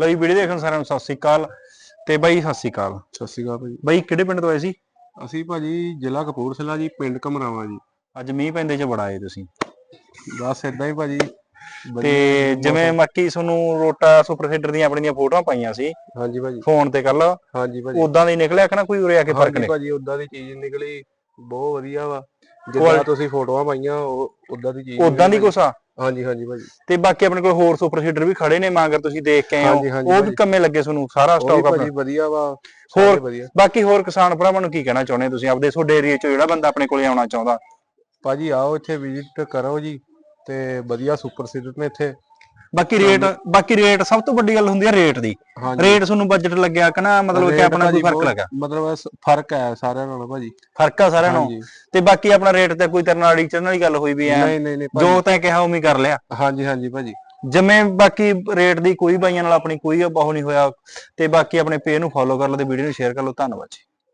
ਜੀ ਵੀਡੀਓ ਦੇਖਣ ਸਾਰਿਆਂ ਨੂੰ ਸਤਿ ਸ੍ਰੀ ਅਕਾਲ ਤੇ ਬਾਈ ਸਤਿ ਸ੍ਰੀ ਅਕਾਲ। ਸਤਿ ਸ਼੍ਰੀ ਅਕਾਲ ਭਾਜੀ। ਬਾਈ ਕਿਹੜੇ ਪਿੰਡ ਤੋਂ ਆਏ ਸੀ? ਅਸੀਂ ਭਾਜੀ ਜ਼ਿਲ੍ਹਾ ਕਪੂਰਥਲਾ ਜੀ ਪਿੰਡ ਕਮਰਾਵਾ ਜੀ। ਅੱਜ ਮੀਂਹ ਪੈਂਦੇ ਚ ਬੜਾ ਆਏ ਤੁਸੀਂ। ਬਸ ਇਦਾਂ ਹੀ ਭਾਜੀ ਤੇ ਜਿਵੇਂ ਮੱਕੀ ਤੁਹਾਨੂੰ ਰੋਟਾ ਸੁਪਰ ਸੀਡਰ ਦੀਆਂ ਆਪਣੀਆਂ ਫੋਟੋਆਂ ਪਾਈਆਂ ਸੀ ਹਾਂਜੀ ਭਾਜੀ। ਫੋਨ ਤੇ ਕੱਲ ਹਾਂਜੀ ਭਾਜੀ। ਉਦਾਂ ਦੀ ਨਿਕਲਿਆ ਕਿ ਨਾ ਕੋਈ ਉਰੇ ਆ ਕੇ ਫ਼ਰਕ ਹਾਂਜੀ ਨਹੀਂ ਭਾਜੀ ਉਦਾਂ ਦੀ ਚੀਜ਼ ਨਿਕਲੀ ਬਹੁਤ ਵਧੀਆ ਵਾ। ਜਿੱਦਾਂ ਤੁਸੀਂ ਫੋਟੋਆਂ ਪਾਈਆਂ ਉਹ ਉਦਾਂ ਦੀ ਚੀਜ਼ ਉਦਾਂ ਦੀ ਨਿਕਲੀ। ਕੁਛ ਆ? ਹਾਂਜੀ ਹਾਂਜੀ ਭਾਜੀ। ਤੇ ਬਾਕੀ ਆਪਣੇ ਕੋਲ ਹੋਰ ਸੁਪਰ ਸੀਡਰ ਵੀ ਖੜੇ ਨੇ ਮਾਂਗਰ ਤੁਸੀਂ ਦੇਖ ਕੇ ਆਏ ਹੋ ਉਹ ਵੀ। ਕੰਮੇ ਲੱਗੇ ਤੁਹਾਨੂੰ ਸਾਰਾ ਸਟਾਕ ਆਪਣਾ ਭਾਜੀ ਵਧੀਆ ਵਾ ਹੋਰ- ਵਧੀਆ। ਬਾਕੀ ਹੋਰ ਕਿਸਾਨ ਭਰਾਵਾਂ ਨੂੰ ਕੀ ਕਹਿਣਾ ਚਾਹੁੰਦੇ ਤੁਸੀਂ? ਆਪਦੇ ਤੁਹਾਡੇ ਏਰੀਆ ਚੋਂ ਜਿਹੜਾ ਬੰਦਾ ਆਪਣੇ ਕੋਲੇ ਆਉਣਾ ਚਾਹੁੰਦਾ। ਭਾਜੀ ਆਓ ਇੱਥੇ ਵਿਜ਼ਿਟ ਕਰੋ ਜੀ ਤੇ ਵਧੀਆ ਸੁਪਰ ਸੀਡਰ ਨੇ ਇੱਥੇ। ਬਾਕੀ ਰੇਟ ਬਾਕੀ ਰੇਟ ਸਭ ਤੋਂ ਵੱਡੀ ਗੱਲ ਹੁੰਦੀ ਹੈ ਰੇਟ ਦੀ। ਰੇਟ ਤੁਹਾਨੂੰ ਬਜਟ ਲੱਗਿਆ ਕਿ ਨਾ ਮਤਲਬ ਕਿ ਆਪਣਾ ਕੋਈ ਫ਼ਰਕ ਲੱਗਾ? ਮਤਲਬ ਫ਼ਰਕ ਹੈ ਸਾਰਿਆਂ ਨਾਲੋਂ ਭਾਜੀ। ਫ਼ਰਕ ਆ ਸਾਰਿਆਂ ਨੂੰ ਹਾਂਜੀ। ਤੇ ਬਾਕੀ ਆਪਣਾ ਰੇਟ ਤੇ ਕੋਈ ਤੇਰੇ ਨਾਲ ਅੜੀਚਣ ਵਾਲੀ ਗੱਲ ਹੋਈ ਵੀ ਐ? ਨਹੀਂ ਨਹੀਂ ਨਹੀਂ ਭਾਜੀ। ਜੋ ਤੈਂ ਕਿਹਾ ਉਵੇਂ ਕਰ ਲਿਆ। ਹਾਂਜੀ ਹਾਂਜੀ ਭਾਜੀ। ਜਿਵੇਂ ਬਾਕੀ ਰੇਟ ਦੀ ਕੋਈ ਬਾਈਆਂ ਨਾਲ ਆਪਣੀ ਕੋਈ ਉਹ ਨਹੀਂ ਹੋਇਆ ਤੇ ਬਾਕੀ ਆਪਣੇ ਪੇਜ ਨੂੰ ਫੋਲੋ ਕਰ ਲਓ ਤੇ ਵੀਡੀਓ ਨੂੰ ਸ਼ੇਅਰ ਕਰ ਲਓ। ਧੰਨਵਾਦ ਜੀ।